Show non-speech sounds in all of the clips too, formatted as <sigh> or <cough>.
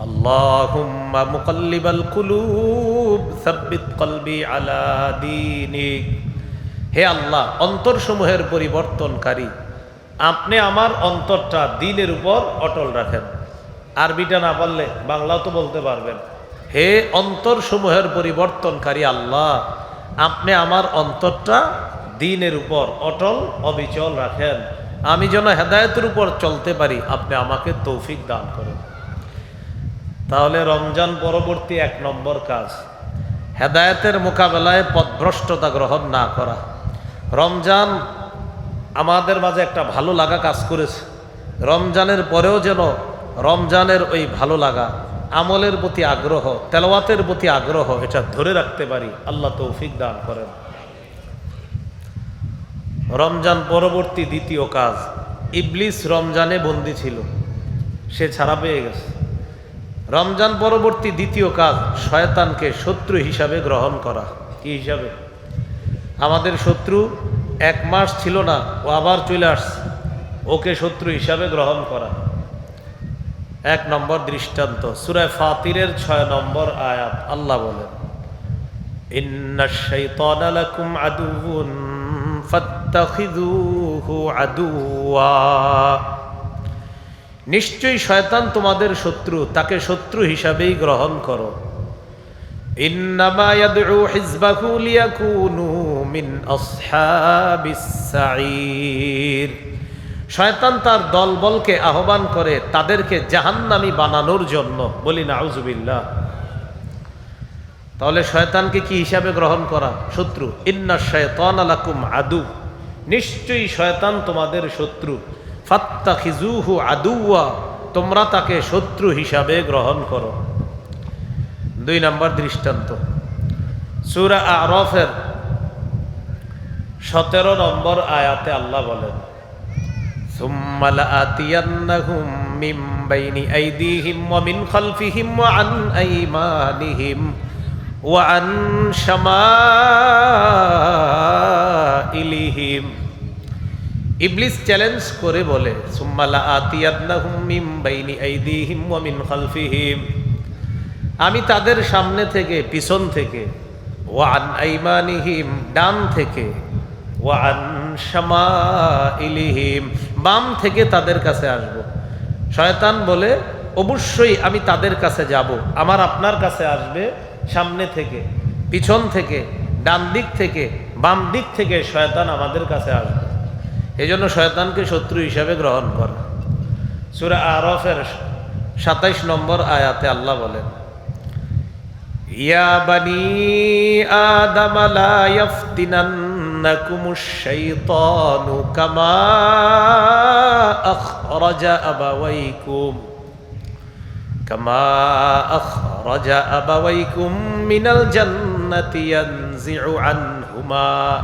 اللهم مقلب القلوب ثبت قلبي على دينك হে আল্লাহ অন্তরসমূহের পরিবর্তনকারী আপনি আমার অন্তরটা দিনের উপর অটল রাখেন আরবিটা না পারলে বাংলাও তো বলতে পারবেন হে অন্তরসমূহের পরিবর্তনকারী আল্লাহ আপনি আমার অন্তরটা দিনের উপর অটল অবিচল রাখেন আমি যেন হেদায়তের উপর চলতে পারি আপনি আমাকে তৌফিক দান করেন তাহলে রমজান পরবর্তী এক নম্বর কাজ। হেদায়তের মোকাবেলায় পথভ্রষ্টতা গ্রহণ না করা। রমজান আমাদের মাঝে একটা ভালো লাগা কাজ করেছে। রমজানের পরেও যেন রমজানের ওই ভালো লাগা, আমলের প্রতি আগ্রহ, তেলাওয়াতের প্রতি আগ্রহ, এটা ধরে রাখতে পারি। আল্লাহ তৌফিক দান করেন। রমজান পরবর্তী দ্বিতীয় কাজ, ইবলিস রমজানে বন্দি ছিল। সে ছাড়া পেয়ে গেছে। রমজান পরবর্তী দ্বিতীয় কাজ শয়তানকে শত্রু হিসাবে গ্রহণ করা। কি হিসাবে? আমাদের শত্রু এক মাস ছিল না, ও আবার চলে আসছে। ওকে শত্রু হিসাবে গ্রহণ করা। এক নম্বর দৃষ্টান্ত সুরায় ফাতিরের ছয় নম্বর আয়াত, আল্লাহ বলেন, ইন্না নিশ্চয়ই শয়তান তোমাদের শত্রু, তাকে শত্রু হিসাবেই গ্রহণ করো। শয়তান তার দলবলকে আহ্বান করে তাদেরকে জাহান্নামী বানানোর জন্য। বলি নাউজুবিল্লাহ তাহলে শয়তানকে কি হিসাবে গ্রহণ করা? শত্রু। ইন্না শয়তান আলাকুম আদু। নিশ্চয়ই শয়তান তোমাদের শত্রু। ফাত্তা খিজুহু আদুয়া তোমরা তাকে শত্রু হিসাবে গ্রহণ করো। দুই নম্বর দৃষ্টান্ত। সুরা আরফের সতেরো নম্বর আয়াতে আল্লাহ বলেন সুম্মাল আতিয়ান্নাহুম মিম বাইনি আইদিহিম ওয়া মিন খালফিহিম ওয়া আন আইমানিহিম ওয়া আন শামাইলিহিম। ইবলিস চ্যালেঞ্জ করে বলে, সুম্মালা বাইনি আমি তাদের সামনে থেকে, পিছন থেকে ওয়ান আইমানিহিম, ডান থেকে ওয়ান শামাইলিহিম, বাম থেকে তাদের কাছে আসব। শয়তান বলে, অবশ্যই আমি তাদের কাছে যাব। আমার আপনার কাছে আসবে সামনে থেকে, পিছন থেকে, ডান দিক থেকে, বাম দিক থেকে শয়তান আমাদের কাছে আসবে। এই জন্য শয়তানকে শত্রু হিসাবে গ্রহণ করা সুরা আরফের সাতাইশ নম্বর আয়াতে আল্লাহ বলেন ইয়া বানি আদম লা ইয়াফতিনান্নাকুমুশ শাইতানু কামা আখরাজা আবাওয়াইকুম كما أخرج أبويكم من الجنة ينزع عنهما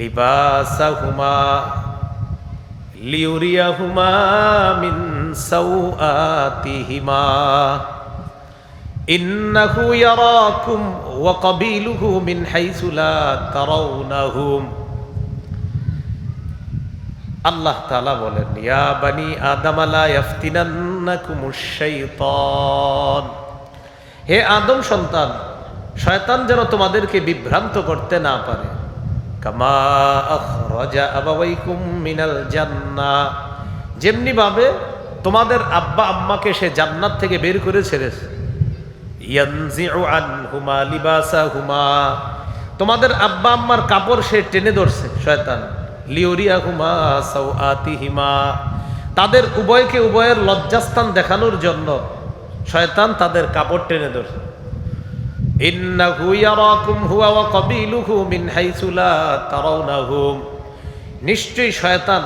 লিবাসাহুমা, লিউরিয়াহুমা মিন সাউআতিহিমা। ইন্নাহু ইয়ারাকুম ওয়া কাবিলুহু মিন হাইসু লা তারাউনাহুম। আল্লাহ তাআলা বলেন, ইয়া বানি আদম লা ইয়াফতিনান্নাকুমুশ হে আদম সন্তান, শয়তান যেন তোমাদেরকে বিভ্রান্ত করতে না পারে। কামা আখরাজা মিনাল জান্নাহ যেমনি ভাবে তোমাদের আব্বা আম্মাকে সে জান্নাত থেকে বের করে ছেড়েছে তোমাদের আব্বা আম্মার কাপড় সে টেনে ধরছে, শয়তান। তাদের উভয়কে উভয়ের লজ্জাস্থান দেখানোর জন্য শয়তান তাদের কাপড় টেনে ধরছে। ইন্নাহু ইয়ারাকুম হুয়া ওয়া কাবিলুহু মিন হাইসু লা তারাউনাহুম নিশ্চয়ই শয়তান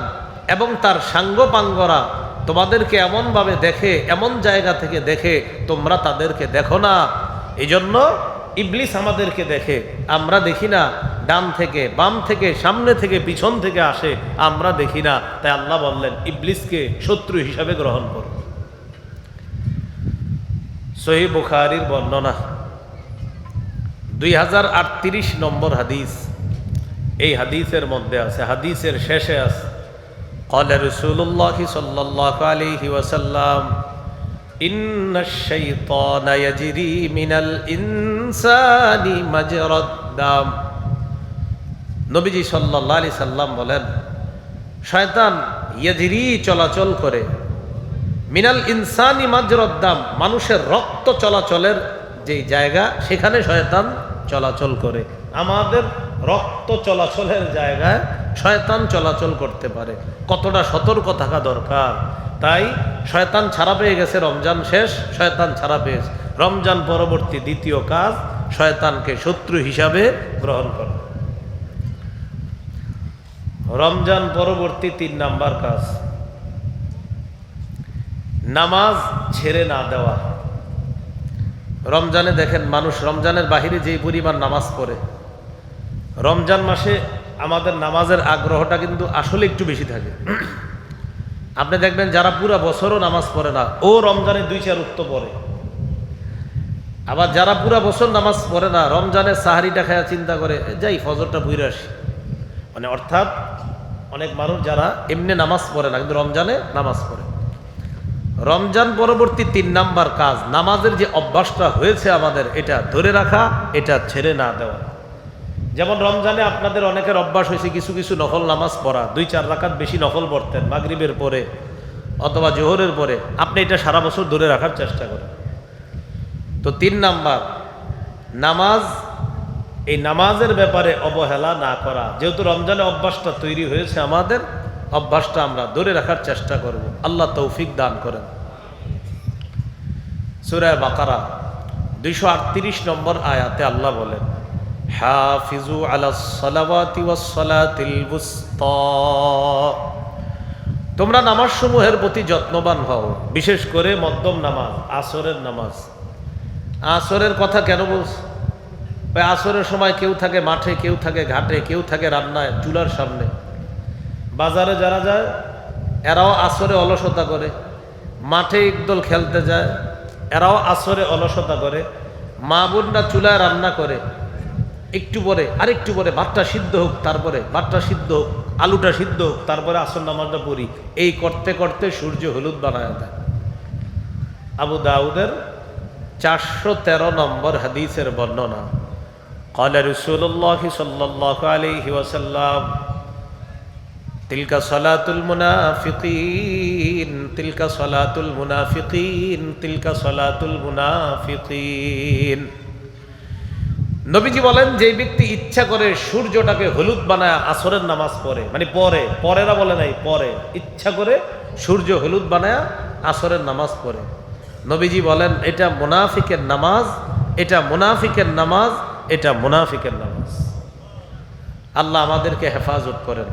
এবং তার সাঙ্গপাঙ্গরা তোমাদেরকে এমনভাবে দেখে, এমন জায়গা থেকে দেখে তোমরা তাদেরকে দেখো না। এই জন্য ইবলিস আমাদেরকে দেখে, আমরা দেখি না। ডান থেকে, বাম থেকে, সামনে থেকে, পিছন থেকে আসে, আমরা দেখি না। তাই আল্লাহ বললেন, ইবলিসকে শত্রু হিসাবে গ্রহণ করো। সহি বুখারির বর্ণনা। দুই হাজার আটত্রিশ নম্বর হাদিস এই হাদিসের মধ্যে আছে হাদিসের শেষে আছে قال رسول الله صلى الله عليه وسلم ইন্না শাইতানা ইয়াজরি মিনাল ইনসানি মাজরাদ দাম নবীজি সাল্লাল্লাহু আলাইহি সাল্লাম বলেন শয়তান ইয়াজরি চলাচল করে মিনাল ইনসানি মাজরদ্দাম মানুষের রক্ত চলাচলের যে জায়গা সেখানে শয়তান চলাচল করে। আমাদের রক্ত চলাচলের জায়গায় শয়তান চলাচল করতে পারে। কতটা সতর্ক থাকা দরকার? তাই শয়তান ছাড়া পেয়ে গেছে রমজান শেষ, শয়তান ছাড়া পেয়েছে। রমজান পরবর্তী দ্বিতীয় কাজ, শয়তানকে শত্রু হিসাবে গ্রহণ করা। রমজান পরবর্তী তিন নাম্বার কাজ। নামাজ ছেড়ে না দেওয়া। রমজানে দেখেন, মানুষ রমজানের বাহিরে যেই পরিমাণ নামাজ পড়ে, রমজান মাসে আমাদের নামাজের আগ্রহটা কিন্তু আসলে একটু বেশি থাকে। আপনি দেখবেন যারা পুরা বছরও নামাজ পড়ে না, ও রমজানে দুই চার উক্ত পড়ে। আবার যারা পুরা বছর নামাজ পড়ে না, রমজানে সাহারিটা খায়া চিন্তা করে যাই, ফজরটা বুঝে আসি। মানে অর্থাৎ অনেক মানুষ যারা এমনি নামাজ পড়ে না, কিন্তু রমজানে নামাজ পড়ে। রমজান পরবর্তী তিন নাম্বার কাজ, নামাজের যে অভ্যাসটা হয়েছে আমাদের, এটা ধরে রাখা, এটা ছেড়ে না দেওয়া। যেমন রমজানে আপনাদের অনেকের অভ্যাস হয়েছে কিছু কিছু নফল নামাজ পড়া, দুই চার রাকাত বেশি নফল পড়তেন, মাগরিবের পরে অথবা জোহরের পরে। আপনি এটা সারা বছর ধরে রাখার চেষ্টা করেন। তো তিন নাম্বার, নামাজ, এই নামাজের ব্যাপারে অবহেলা না করা। যেহেতু রমজানে অভ্যাসটা তৈরি হয়েছে আমাদের অভ্যাসটা আমরা ধরে রাখার চেষ্টা করব। আল্লাহ তৌফিক দান করেন। সুরায় বাকারা দুইশো আটত্রিশ নম্বর আয়াতে আল্লাহ বলেন, হাফিজু আলা ওয়াসসালাতিল বুসতা। তোমরা নামাজ সমূহের প্রতি যত্নবান হও, বিশেষ করে মধ্যম নামাজ, আসরের নামাজ। আসরের কথা কেন বলছ? আসরের সময় কেউ থাকে মাঠে, কেউ থাকে ঘাটে, কেউ থাকে রান্নায়, চুলার সামনে। বাজারে যারা যায় এরাও আসরে অলসতা করে মাঠে একদল খেলতে যায় এরাও আসরে অলসতা করে মা বোনরা চুলায় রান্না করে একটু পরে আরেকটু পরে ভাতটা সিদ্ধ হোক তারপরে ভাতটা সিদ্ধ হোক আলুটা সিদ্ধ হোক তারপরে আসর নামাজটা পড়ি এই করতে করতে সূর্য হলুদ বানায় দেয় আবু দাউদের চারশো তেরো নম্বর হাদিসের বর্ণনা قال رسول الله صلى الله عليه وسلم তিলকা সলাতুল মুনাফিকিন, তিলকা সলাতুল মুনাফিকিন, তিলকা সলাতুল মুনাফিকিন। নবীজি বলেন, যে ব্যক্তি ইচ্ছা করে সূর্যটাকে হলুদ বানায় আসরের নামাজ পড়ে মানে পরে পরেরা বলে নাই পরে ইচ্ছা করে সূর্য হলুদ বানায় আসরের নামাজ পড়ে। নবীজি বলেন, এটা মুনাফিকের নামাজ, এটা মুনাফিকের নামাজ, এটা মুনাফিকের নামাজ। আল্লাহ আমাদেরকে হেফাজত করেন।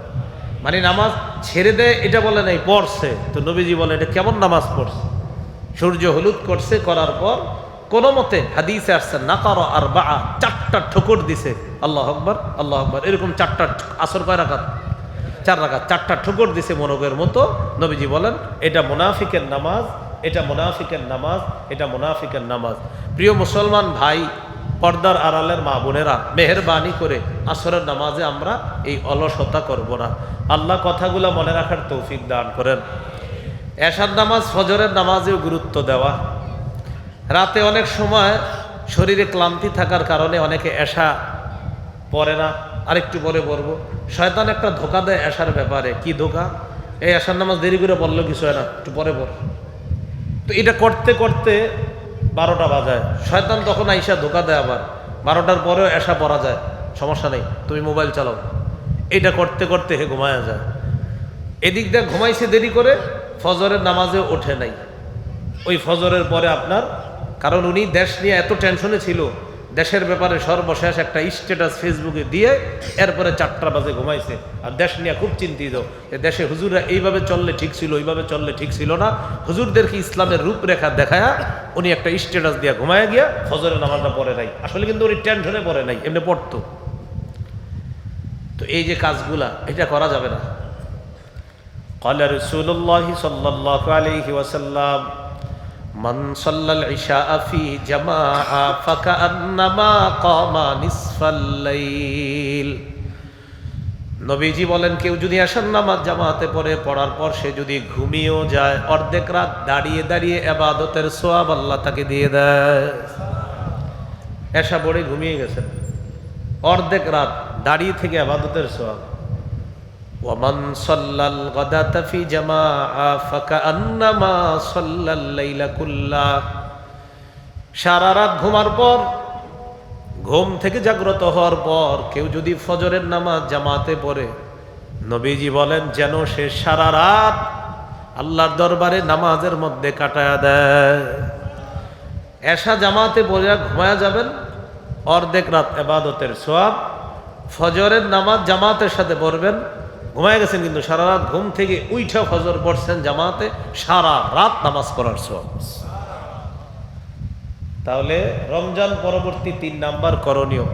মানে নামাজ ছেড়ে দেয় এটা বলে নাই, পড়ছে। তো নবীজি বলে এটা কেমন নামাজ পড়ছে? সূর্য হলুদ করছে, করার পর কোন মতে হাদিসে আসছে না করো আর বা চারটা ঠোকর দিছে। আল্লাহ আকবর আল্লাহ আকবর। এরকম চারটা আসর কয় রাখাত চার রাখাত চারটা ঠোকর দিছে মনোগের মতো। নবীজি বলেন, এটা মুনাফিকের নামাজ, এটা মুনাফিকের নামাজ, এটা মুনাফিকের নামাজ। প্রিয় মুসলমান ভাই পর্দার আড়ালের মা বোনেরা মেহরবানি করে আসরের নামাজে আমরা এই অলসতা করব না। আল্লাহ কথাগুলো মনে রাখার তৌফিক দান করেন। এশার নামাজ, ফজরের নামাজেও গুরুত্ব দেওয়া। রাতে অনেক সময় শরীরে ক্লান্তি থাকার কারণে অনেকে এশা পড়ে না। আরেকটু পরে পড়ব শয়তান একটা ধোকা দেয় এশার ব্যাপারে। কি ধোকা? এই এশার নামাজ দেরি করে বলল কিছু হয় না, একটু পরে পড়। তো এটা করতে করতে বারোটা বাজায়। শয়তান তখন আইসা ধোকা দেয় আবার। বারোটার পরেও এসা পরা যায়। সমস্যা নেই, তুমি মোবাইল চালাও। এটা করতে করতে হে ঘুমায়া যায়। এদিক দিয়ে ঘুমাইছে দেরি করে, ফজরের নামাজে ওঠে নাই। ওই ফজরের পরে আপনার, কারণ উনি দেশ নিয়ে এত টেনশনে ছিল দেশের ব্যাপারে সর্বশেষ একটা স্ট্যাটাস ফেসবুকে দিয়ে এরপরে চারটা বাজে ঘুমাইছে আর দেশ নিয়ে খুব চিন্তিত যে দেশে হুজুররা এইভাবে চললে ঠিক ছিল ওইভাবে চললে ঠিক ছিল না হুজুরদেরকে ইসলামের রূপরেখা দেখায়া উনি একটা স্ট্যাটাস দিয়ে ঘুমায় গিয়া ফজরের নামাজটা পড়ে নাই আসলে কিন্তু উনি টেনশনে পড়ে নাই এমনি পড়তো তো এই যে কাজগুলা এটা করা যাবে না قال رسول الله صلى الله عليه وسلم من صلى العشاء في جماعة فكأنما قام نصف الليل নবীজি বলেন কেউ যদি আসার নামাজ জামাতে পড়ে পড়ার পর সে যদি ঘুমিয়েও যায় অর্ধেক রাত দাঁড়িয়ে দাঁড়িয়ে এবাদতের সোয়াব আল্লাহ তাকে দিয়ে দেয় এসা পড়ে ঘুমিয়ে গেছেন অর্ধেক রাত দাঁড়িয়ে থেকে আবাদতের সোয়াব ওয়ামান সাল্লাল গাদাতা ফি জামাআ ফাকান্নামা সাল্লাল লাইলা কুল্লাহ সারা রাত ঘুমার পর, ঘুম থেকে জাগ্রত হওয়ার পর কেউ যদি ফজরের নামাজ জামাতে পড়ে, নবীজি বলেন, যেন সে সারা রাত আল্লাহর দরবারে নামাজের মধ্যে কাটায়া দেয়। এসা জামাতে পড়ে ঘুমায়া যাবেন, অর্ধেক রাত এবাদতের সোয়াব ফজরের নামাজ জামাতের সাথে পড়বেন ঘুমায় গেছেন কিন্তু সারা রাত ঘুম থেকে উইঠা ফজর পড়ছেন জামাতে, সারা রাত নামাজ পড়ার সোয়াব তাহলে রমজান পরবর্তী তিন নাম্বার করণীয়।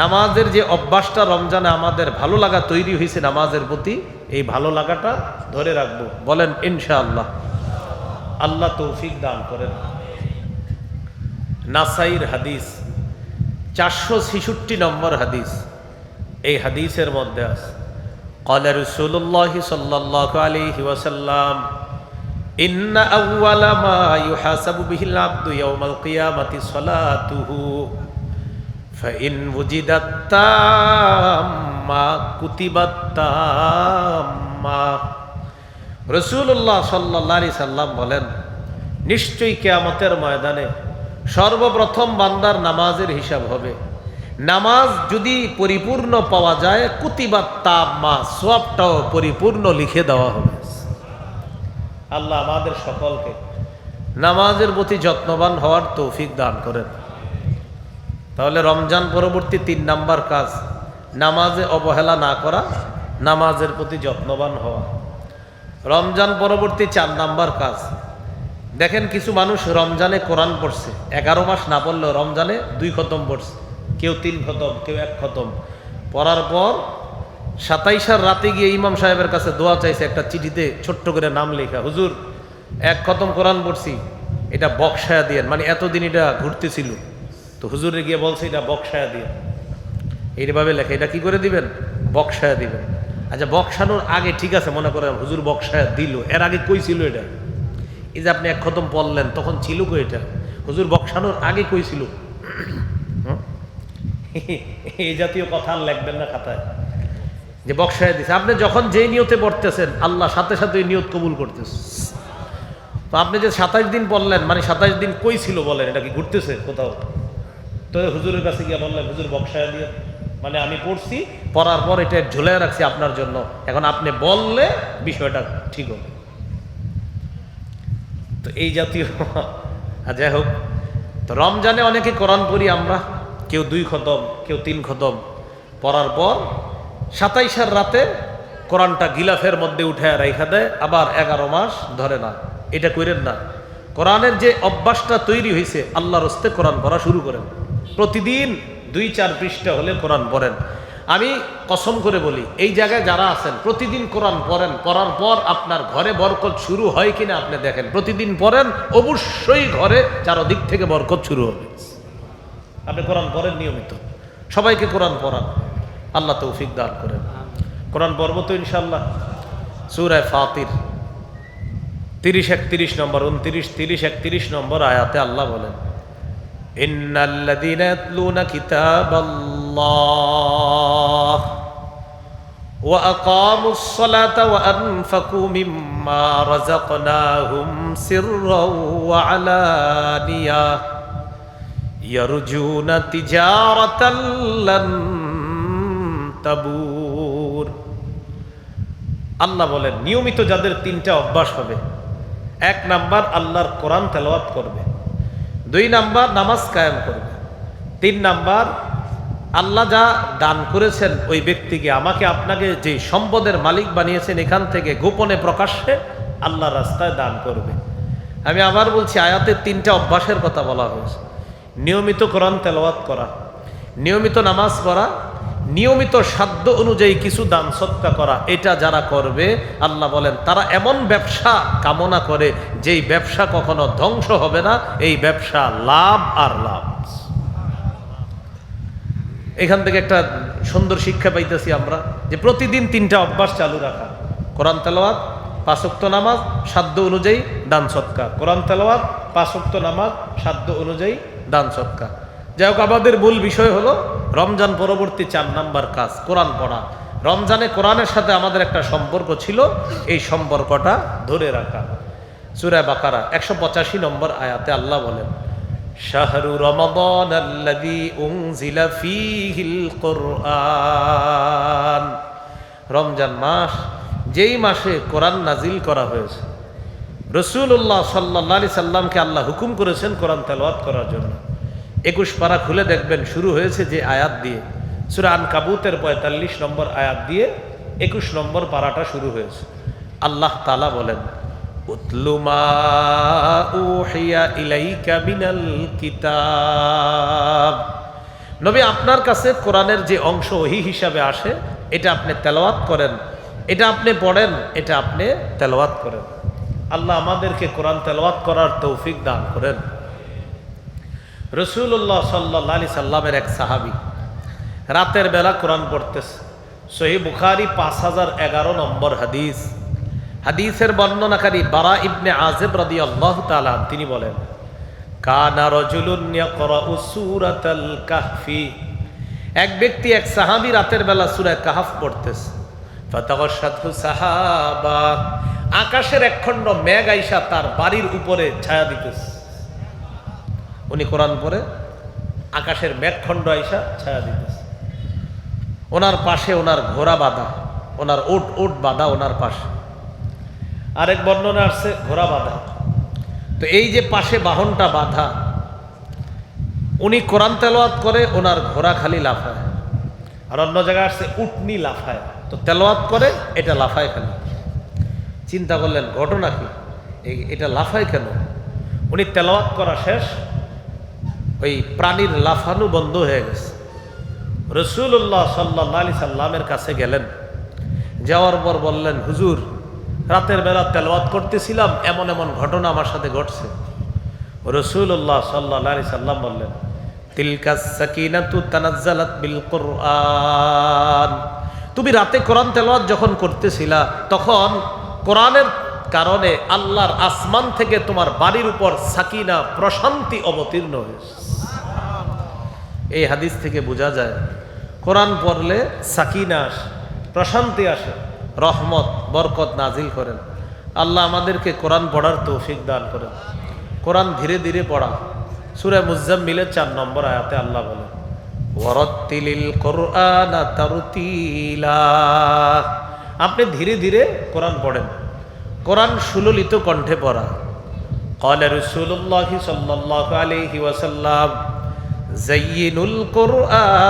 নামাজের যে অভ্যাসটা রমজানে আমাদের ভালো লাগা তৈরি হয়েছে নামাজের প্রতি, এই ভালো লাগাটা ধরে রাখব। বলেন, ইনশাআল্লাহ। আল্লাহ তৌফিক দান করেন। নাসাইর হাদিস, চারশো ছেষট্টি নম্বর হাদিস, এই হাদিসের মধ্যে আছে। قال رسول الله صلى الله عليه وسلم إن أول ما يحاسب به العبد يوم القيامة صلاته فإن وجدت تامة كتبت تامة রসুল্লাহ সাল্লাহ সাল্লাম বলেন নিশ্চয়ই কেয়ামতের ময়দানে সর্বপ্রথম বান্দার নামাজের হিসাব হবে নামাজ যদি পরিপূর্ণ পাওয়া যায়, কুতিবাত তাম্মা সবটাও পরিপূর্ণ লিখে দেওয়া হবে। আল্লাহ আমাদের সকলকে নামাজের প্রতি যত্নবান হওয়ার তৌফিক দান করেন। তাহলে রমজান পরবর্তী তিন নাম্বার কাজ, নামাজে অবহেলা না করা, নামাজের প্রতি যত্নবান হওয়া। রমজান পরবর্তী চার নাম্বার কাজ, দেখেন কিছু মানুষ রমজানে কোরআন পড়ছে, এগারো মাস না পড়লেও রমজানে দুই খতম পড়ছে। কেউ তিন খতম, কেউ এক খতম। পড়ার পর সাতাইশার রাতে গিয়ে ইমাম সাহেবের কাছে দোয়া চাইছে, একটা চিঠিতে ছোট্ট করে নাম লেখা, হুজুর, এক খতম কোরআন পড়ছি, এটা বক্সায়া দিয়ে মানে এতদিন এটা ঘুরতেছিল। তো হুজুরে গিয়ে বলছে, এটা বক্সায়া দিয়ে এইভাবে লেখা, এটা কি করে দিবেন? বক্সায়া দিবেন। আচ্ছা বক্সানোর আগে ঠিক আছে, মনে করেন, হুজুর বক্সায়া দিল। এর আগে কই ছিল এটা? এই যে আপনি এক খতম পড়লেন, তখন ছিল কই এটা? হুজুর বক্সানোর আগে কই ছিল? এই জাতীয় কথা আর লিখবেন না খাতায়। যে বক্সায় দিছে। আপনি যখন যেই নিয়তে পড়তেছেন, আল্লাহ সাথে সাথে ওই নিয়ত কবুল করতেছে। তো আপনি যে সাতাশ দিন পড়লেন মানে সাতাইশ দিন কই ছিল বলেন, এটা কি ঘুরতেছে কোথাও? তো হুজুরের কাছে গিয়ে বললেন, হুজুর বক্সায় দিয়ে মানে আমি পড়ছি, পড়ার পর এটা ঝুলে রাখছি আপনার জন্য। এখন আপনি বললে বিষয়টা ঠিক হবে। তো এই জাতীয় <laughs> যাই হোক, তো রমজানে অনেকে কোরআন পড়ি আমরা। কেউ দুই খতম, কেউ তিন খতম। পড়ার পর সাতাইশের রাতে কোরআনটা গিলাফের মধ্যে উঠে রাইখা দেয়, আবার এগারো মাস ধরে না। এটা করেন না। কোরআনের যে অভ্যাসটা তৈরি হয়েছে আল্লাহর হস্তে কোরআন পড়া শুরু করেন। প্রতিদিন দুই, চার পৃষ্ঠা হলে কোরআন পড়েন। আমি কসম করে বলি, এই জায়গায় যারা আছেন, প্রতিদিন কোরআন পড়েন, পড়ার পর আপনার ঘরে বরকত শুরু হয় কিনা আপনি দেখেন। প্রতিদিন পড়েন, অবশ্যই ঘরে চারদিক থেকে বরকত শুরু হবে। আপনি কোরআন পড়েন নিয়মিত সবাইকে কোরআন পড়ান আল্লাহ তৌফিক দান করেন কোরআন পর্ব তো ইনশাল্লাহ সুরায় ফাতির তিরিশ একত্রিশ নম্বর উনত্রিশ তিরিশ একত্রিশ নম্বর আয়াতে আল্লাহ বলেন إن الذين يتلون كتاب الله وأقاموا الصلاة وأنفقوا مما رزقناهم سرا وعلانية يرجون تجارة لن تبور আল্লাহ বলেন নিয়মিত যাদের তিনটা অভ্যাস হবে এক নাম্বার আল্লাহর কোরআন তেলাওয়াত করবে দুই নাম্বার নামাজ কায়েম করবে তিন নাম্বার আল্লাহ যা দান করেছেন ওই ব্যক্তিকে আমাকে আপনাকে যে সম্পদের মালিক বানিয়েছেন এখান থেকে গোপনে প্রকাশ্যে আল্লাহ রাস্তায় দান করবে আমি আবার বলছি আয়াতের তিনটা অভ্যাসের কথা বলা হয়েছে নিয়মিত কোরআন তেলাওয়াত করা, নিয়মিত নামাজ পড়া, নিয়মিত সাধ্য অনুযায়ী কিছু দান সৎকা করা, এটা যারা করবে, আল্লাহ বলেন, তারা এমন ব্যবসা কামনা করে যেই ব্যবসা কখনো ধ্বংস হবে না, এই ব্যবসা লাভ আর লাভ। এখান থেকে একটা সুন্দর শিক্ষা পাইতেছি আমরা, যে প্রতিদিন তিনটা অভ্যাস চালু রাখা। কোরআন তেলাওয়াত পাঁচক্ত নামাজ, সাধ্য অনুযায়ী দান সৎকার কোরআন তেলাওয়াত পাঁচক্ত নামাজ, সাধ্য অনুযায়ী দান সৎকার। যাই হোক, আমাদের মূল বিষয় হলো রমজান পরবর্তী চার নাম্বার কাজ, কোরআন পড়া। রমজানে কোরআনের সাথে আমাদের একটা সম্পর্ক ছিল, এই সম্পর্কটা ধরে রাখা। সুরায় বাকারা, একশো পঁচাশি নম্বর আয়াতে আল্লাহ বলেন, শাহরু রমাদান রমজান মাস, যেই মাসে কোরআন নাজিল করা হয়েছে রসুল্লাহ সাল্লাহ আলি সাল্লামকে আল্লাহ হুকুম করেছেন কোরআন তেলাওয়াত করার জন্য। একুশ পারা খুলে দেখবেন, শুরু হয়েছে যে আয়াত দিয়ে। সুরা আন কাবুতের পঁয়তাল্লিশ নম্বর আয়াত দিয়ে একুশ নম্বর পারাটা শুরু হয়েছে। আল্লাহ তালা বলেন কিতাব। নবী আপনার কাছে কোরআনের যে অংশ ওহি হিসাবে আসে, এটা আপনি তেলাওয়াত করেন। এটা আপনি পড়েন, এটা আপনি তেলাওয়াত করেন। আল্লাহ আমাদেরকে কোরআন তেলাওয়াত করার তৌফিক দান করেন। রসুল্লাহ সাল্লাহ আলি সাল্লামের এক সাহাবি রাতের বেলা কোরআন পড়তেছে। সহি বুখারি পাঁচ হাজার এগারো নম্বর হাদিস। হাদিসের বর্ণনাকারী বারা ইবনে আজেব রাদি আল্লাহ তালাম তিনি বলেন, কানা সূরাতাল কাহফি। এক ব্যক্তি, এক সাহাবী রাতের বেলা সূরা কাহফ পড়তেছে। আকাশের একখণ্ড মেঘ আইসা তার বাড়ির উপরে ছায়া দিতেছে। উনি কোরআন পরে আকাশের মেঘখণ্ড আইসা ছায়া দিতেছে। ওনার পাশে ওনার ঘোড়া বাঁধা, ওনার ওট ওট বাঁধা ওনার পাশে। আরেক বর্ণনা আসছে, ঘোড়া বাঁধা। তো এই যে পাশে বাহনটা বাঁধা, উনি কোরআন তেলোয়াত করে, ওনার ঘোড়া খালি লাফায়। আর অন্য জায়গায় আসছে, উটনি লাফায়। তো তেলোয়াত করে, এটা লাফায় কেন চিন্তা করলেন, ঘটনা কি? এটা লাফায় কেন? উনি তেলাওয়াত করা শেষ, ওই প্রাণীর লাফানো বন্ধ হয়ে গেছে। রসুল্লাহ সাল্লাহ আলি সাল্লামের কাছে গেলেন। যাওয়ার পর বললেন, হুজুর, রাতের বেলা তেলাওয়াত করতেছিলাম, এমন এমন ঘটনা আমার সাথে ঘটছে। রসুল্লাহ সাল্লাহ আলি সাল্লাম বললেন তুমি রাতে কোরআন তেলাওয়াত যখন করতেছিলা, তখন কোরআনের কারণে আল্লাহর আসমান থেকে তোমার বাড়ির উপর সাকিনা, প্রশান্তি অবতীর্ণ হয়েছে। এই হাদিস থেকে বোঝা যায়, কোরআন পড়লে সাকিনা আসে, প্রশান্তি আসে, রহমত, বরকত নাজিল করেন। আল্লাহ আমাদেরকে কোরআন পড়ার তৌফিক দান করেন। কোরআন ধীরে ধীরে পড়া। সুরে মুজাম্মিলের চার নম্বর আয়াতে আল্লাহ বলেন, ওয়ারাত্তিলিল কোরআনা তারতিলা। আপনি ধীরে ধীরে কোরআন পড়েন। কোরআন সুললিত কণ্ঠে পড়া। কলে রসুল্লাহ সাল্লাহ আলহি ওয়াসাল্লাম জয়িনুল কোরআন